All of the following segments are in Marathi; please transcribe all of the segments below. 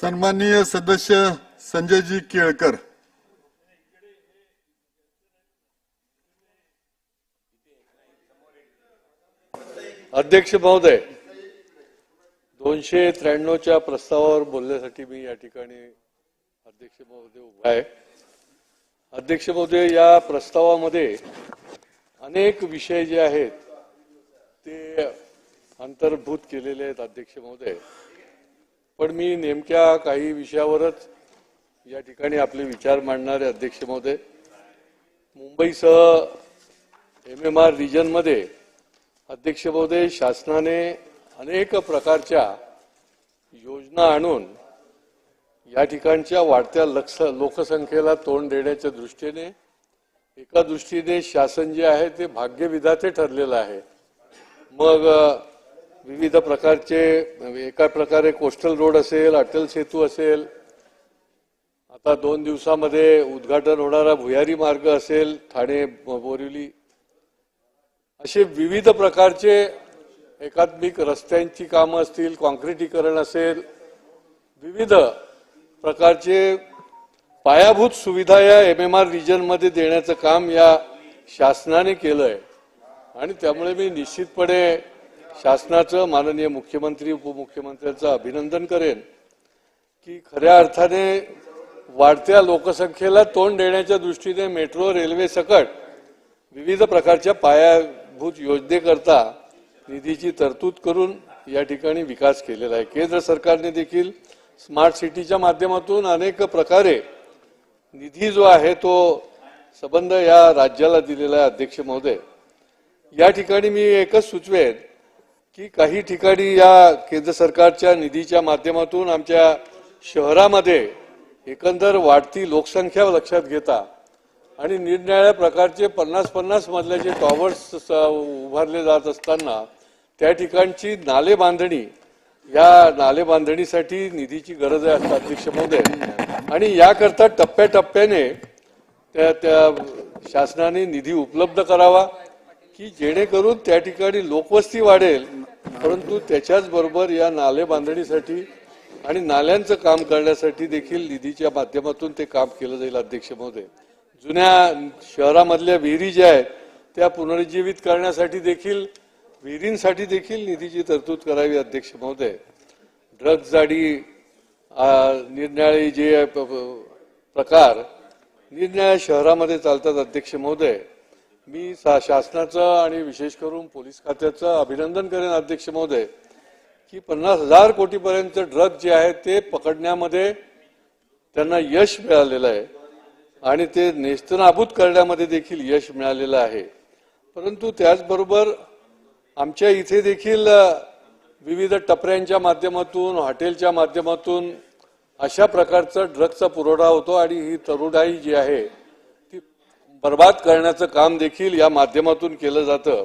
सन्माननीय सदस्य संजयजी केळकर. अध्यक्ष महोदय दोनशे त्र्याण्णवच्या प्रस्तावावर बोलण्यासाठी मी या ठिकाणी अध्यक्ष महोदय उभा आहे. अध्यक्ष महोदय या प्रस्तावामध्ये अनेक विषय जे आहेत ते अंतर्भूत केलेले आहेत अध्यक्ष महोदय. पण मी नेमक्या काही विषयावरच या ठिकाणी आपले विचार मांडणारे अध्यक्ष महोदय मुंबईसह एम एम आर रिजनमध्ये अध्यक्ष महोदय शासनाने अनेक प्रकारच्या योजना आणून या ठिकाणच्या वाढत्या लक्ष लोकसंख्येला तोंड देण्याच्या दृष्टीने एका दृष्टीने शासन जे आहे ते भाग्यविधाते ठरलेलं आहे. मग विविध प्रकारचे म्हणजे एका प्रकारे कोस्टल रोड असेल अटल सेतू असेल आता दोन दिवसामध्ये उद्घाटन होणारा भुयारी मार्ग असेल ठाणे बोरिवली असे विविध प्रकारचे एकात्मिक रस्त्यांची कामं असतील कॉन्क्रिटीकरण असेल विविध प्रकारचे पायाभूत सुविधा या एम एम आर रिजनमध्ये देण्याचं काम या शासनाने केलंय. आणि त्यामुळे मी निश्चितपणे शासनाचं माननीय मुख्यमंत्री उपमुख्यमंत्र्यांचं अभिनंदन करेन की खऱ्या अर्थाने वाढत्या लोकसंख्येला तोंड देण्याच्या दृष्टीने मेट्रो रेल्वे सकट विविध प्रकारच्या पायाभूत योजनेकरता निधीची तरतूद करून या ठिकाणी विकास केलेला आहे. केंद्र सरकारने देखील स्मार्ट सिटीच्या माध्यमातून अनेक प्रकारे निधी जो आहे तो संबंध या राज्याला दिलेला आहे अध्यक्ष महोदय. या ठिकाणी मी एकच सुचवेन की काही ठिकाणी या केंद्र सरकारच्या निधीच्या माध्यमातून आमच्या शहरामध्ये एकंदर वाढती लोकसंख्या लक्षात घेता आणि निरनिराळ्या प्रकारचे पन्नास पन्नास मजल्याचे टॉवर्स उभारले जात असताना त्या ठिकाणची नाले बांधणी या नाले बांधणीसाठी निधीची गरज आहे असं अध्यक्ष महोदय. आणि याकरता टप्प्याटप्प्याने त्या त्या शासनाने निधी उपलब्ध करावा की जेणेकरून त्या ठिकाणी लोकवस्ती वाढेल परंतु त्याच्याच बरोबर या नाले बांधणीसाठी आणि नाल्यांचं काम करण्यासाठी देखील निधीच्या माध्यमातून ते काम केलं जाईल अध्यक्ष महोदय. जुन्या शहरामधल्या विहिरी ज्या आहेत त्या पुनरुज्जीवित करण्यासाठी देखील विहिरींसाठी देखील निधीची तरतूद करावी अध्यक्ष महोदय. ड्रग्ज जाडी आ, जे प्रकार निरनिराळ्या शहरामध्ये चालतात अध्यक्ष महोदय. मी शासनाचं आणि विशेष करून पोलीस खात्याचं अभिनंदन करेन अध्यक्ष महोदय की पन्नास हजार कोटीपर्यंत ड्रग जे आहे ते पकडण्यामध्ये त्यांना यश मिळालेलं आहे. आणि ते नेस्तनाबूत करण्यामध्ये देखील यश मिळालेलं आहे. परंतु त्याचबरोबर आमच्या इथे देखील विविध टपऱ्यांच्या माध्यमातून हॉटेलच्या माध्यमातून अशा प्रकारचा ड्रगचा पुरवठा होतो. आणि ही तरुणाई जी आहे बर्बाद करण्याचं काम देखील या माध्यमातून केलं जातं.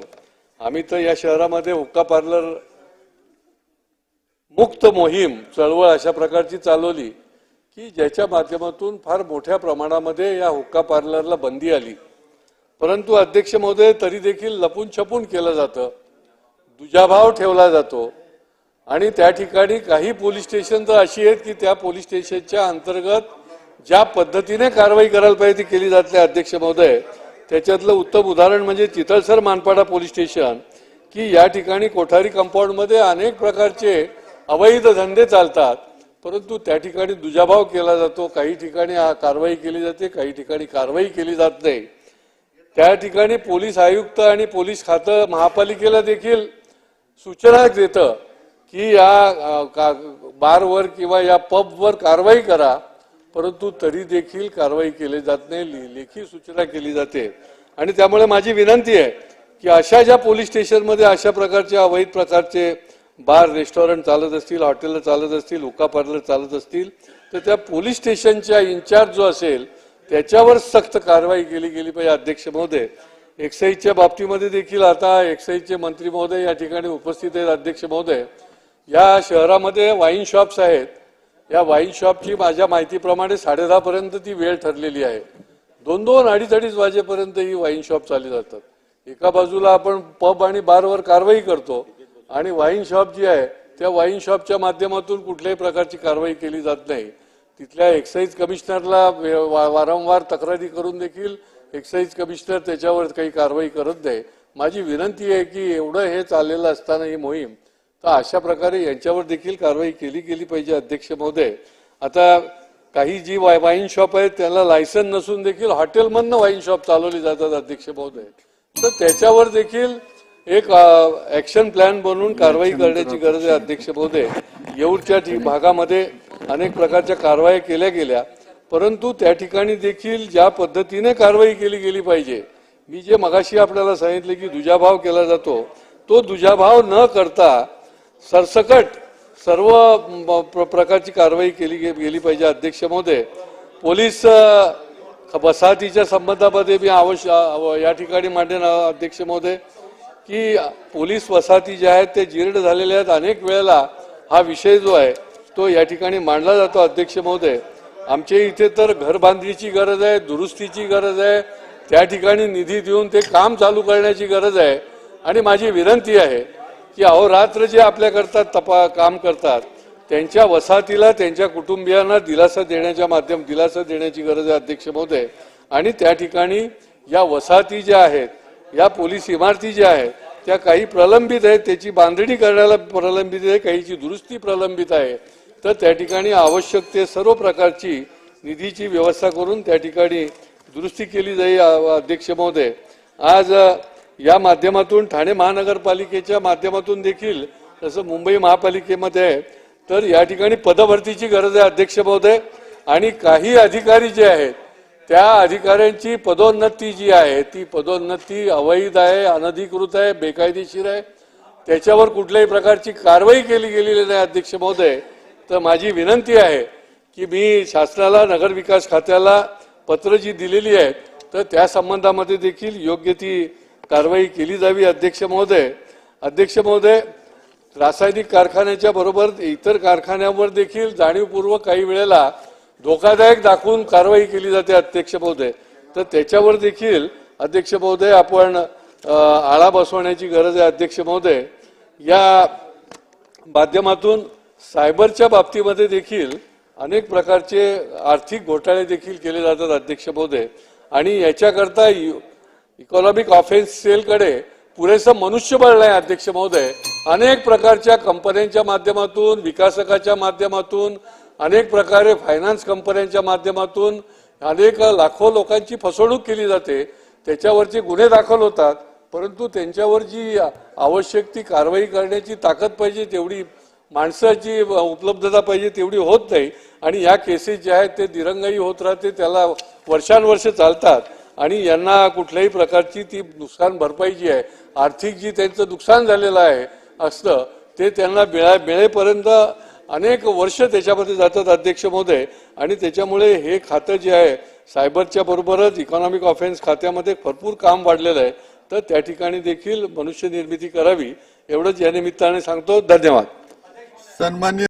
आम्ही तर या शहरामध्ये हुक्का पार्लर मुक्त मोहीम चळवळ अशा प्रकारची चालवली की ज्याच्या माध्यमातून फार मोठ्या प्रमाणामध्ये या हुक्का पार्लरला बंदी आली. परंतु अध्यक्ष महोदय तरी देखील लपून छपून केलं जातं. दुजाभाव ठेवला जातो. आणि त्या ठिकाणी काही पोलीस स्टेशन तर अशी आहेत की त्या पोलीस स्टेशनच्या अंतर्गत ज्या पद्धतीने कारवाई करायला पाहिजे ती केली जाते अध्यक्ष महोदय. त्याच्यातलं उत्तम उदाहरण म्हणजे चितळसर मानपाडा पोलीस स्टेशन की या ठिकाणी कोठारी कंपाऊंडमध्ये अनेक प्रकारचे अवैध धंदे चालतात परंतु त्या ठिकाणी दुजाभाव केला जातो. काही ठिकाणी कारवाई केली जाते काही ठिकाणी कारवाई केली जात नाही. त्या ठिकाणी पोलीस आयुक्त आणि पोलीस खातं महापालिकेला देखील सूचना देतं की या बारवर किंवा या पबवर कारवाई करा. परंतु तरी देखील कारवाई केली जात नाही लेखी सूचना केली जाते. आणि त्यामुळे माझी विनंती आहे की अशा ज्या पोलीस स्टेशनमध्ये अशा प्रकारचे अवैध प्रकारचे बार रेस्टॉरंट चालत असतील हॉटेल चालत असतील हुका पार्लर चालत असतील तर त्या पोलीस स्टेशनच्या इन्चार्ज जो असेल त्याच्यावर सक्त कारवाई केली गेली पाहिजे अध्यक्ष महोदय. एक्साईजच्या बाबतीमध्ये देखील आता एक्साईजचे मंत्री महोदय या ठिकाणी उपस्थित आहेत अध्यक्ष महोदय. या शहरामध्ये वाईन शॉप्स आहेत. या वाईन शॉपची माझ्या माहितीप्रमाणे साडेदहापर्यंत ती वेळ ठरलेली आहे. दोन दोन अडीच अडीच वाजेपर्यंत ही वाईन शॉप चालली जातात. एका बाजूला आपण पब आणि बारवर कारवाई करतो आणि वाईन शॉप जी आहे त्या वाईन शॉपच्या माध्यमातून कुठल्याही प्रकारची कारवाई केली जात नाही. तिथल्या एक्साईज कमिशनरला वारंवार तक्रारी करून देखील एक्साईज कमिशनर त्याच्यावर काही कारवाई करत नाही. माझी विनंती आहे की एवढं हे चाललेलं असताना ही मोहीम तर अशा प्रकारे यांच्यावर देखील कारवाई केली गेली पाहिजे अध्यक्ष महोदय. आता काही जी वाय- वाईन शॉप आहेत त्याला लायसन नसून देखील हॉटेलमधनं वाईन शॉप चालवली जातात अध्यक्ष महोदय. तर त्याच्यावर देखील एक ऍक्शन प्लॅन बनवून कारवाई करण्याची गरज आहे अध्यक्ष महोदय. येऊरच्या भागामध्ये अनेक प्रकारच्या कारवाया केल्या गेल्या परंतु त्या ठिकाणी देखील ज्या पद्धतीने कारवाई केली गेली पाहिजे मी जे मगाशी आपल्याला सांगितले की दुजाभाव केला जातो तो दुजाभाव न करता सरसकट सर्व प्र- प्रकारची कारवाई केली गे- गेली पाहिजे अध्यक्ष महोदय. पोलीस वसाहतीच्या संबंधामध्ये मी आवश्य या ठिकाणी मांडेन अध्यक्ष महोदय की पोलीस वसाहती ज्या आहेत ते जीर्ण झालेल्या आहेत. अनेक वेळेला हा विषय जो आहे तो या ठिकाणी मांडला जातो अध्यक्ष महोदय. आमच्या इथे तर घर बांधणीची गरज आहे दुरुस्तीची गरज आहे. त्या ठिकाणी निधी देऊन ते काम चालू करण्याची गरज आहे. आणि माझी विनंती आहे की अहोरात्र जे आपल्याकरता तपा काम करतात त्यांच्या वसाहतीला त्यांच्या कुटुंबियांना दिलासा देण्याच्या माध्यम दिलासा देण्याची गरज आहे अध्यक्ष महोदय. आणि त्या ठिकाणी या वसाहती ज्या आहेत या पोलीस इमारती ज्या आहेत त्या काही प्रलंबित आहेत त्याची बांधणी करण्याला प्रलंबित आहे काहीची दुरुस्ती प्रलंबित आहे. तर त्या ठिकाणी आवश्यक ते सर्व प्रकारची निधीची व्यवस्था करून त्या ठिकाणी दुरुस्ती केली जाईल अध्यक्ष महोदय. आज या माध्यमातून ठाणे महानगरपालिकेच्या माध्यमातून देखील जसं मुंबई महापालिकेमध्ये आहे तर या ठिकाणी पदभरतीची गरज आहे अध्यक्ष महोदय. आणि काही अधिकारी जे आहेत त्या अधिकाऱ्यांची पदोन्नती जी आहे ती पदोन्नती अवैध आहे अनधिकृत आहे बेकायदेशीर आहे. त्याच्यावर कुठल्याही प्रकारची कारवाई केली गेलेली नाही अध्यक्ष महोदय. तर माझी विनंती आहे की मी शासनाला नगरविकास खात्याला पत्र जी दिलेली आहे तर त्या संबंधामध्ये देखील योग्य ती कारवाई केली जावी अध्यक्ष महोदय. अध्यक्ष महोदय रासायनिक कारखान्याच्या बरोबर इतर कारखान्यांवर देखील जाणीवपूर्वक काही वेळेला धोकादायक दाखवून कारवाई केली जाते अध्यक्ष महोदय. तर त्याच्यावर देखील अध्यक्ष महोदय आपण आळा बसवण्याची गरज आहे अध्यक्ष महोदय. या माध्यमातून सायबरच्या बाबतीमध्ये देखील अनेक प्रकारचे आर्थिक घोटाळे देखील केले जातात अध्यक्ष महोदय. आणि याच्याकरता इकॉनॉमिक ऑफेन्स सेलकडे पुरेसं मनुष्यबळ नाही अध्यक्ष महोदय. अनेक प्रकारच्या कंपन्यांच्या माध्यमातून विकासकाच्या माध्यमातून अनेक प्रकारे फायनान्स कंपन्यांच्या माध्यमातून अनेक लाखो लोकांची फसवणूक केली जाते. त्याच्यावरचे गुन्हे दाखल होतात. परंतु त्यांच्यावर जी आवश्यक ती कारवाई करण्याची ताकद पाहिजे तेवढी माणसाची उपलब्धता पाहिजे तेवढी होत नाही. आणि या केसेस ज्या आहेत ते दिरंगाई होत राहते त्याला वर्षानुवर्ष चालतात. आणि यांना कुठल्याही प्रकारची ती नुकसान भरपाई जी आहे आर्थिक जी त्यांचं नुकसान झालेलं आहे असतं ते त्यांना मिळा मिळेपर्यंत अनेक वर्ष त्याच्यामध्ये जातात अध्यक्ष महोदय. आणि त्याच्यामुळे हे खातं जे आहे सायबरच्या बरोबरच इकॉनॉमिक ऑफेन्स खात्यामध्ये भरपूर काम वाढलेलं आहे. तर त्या ठिकाणी देखील मनुष्य निर्मिती करावी एवढंच या निमित्ताने सांगतो. धन्यवाद. सन्मान्य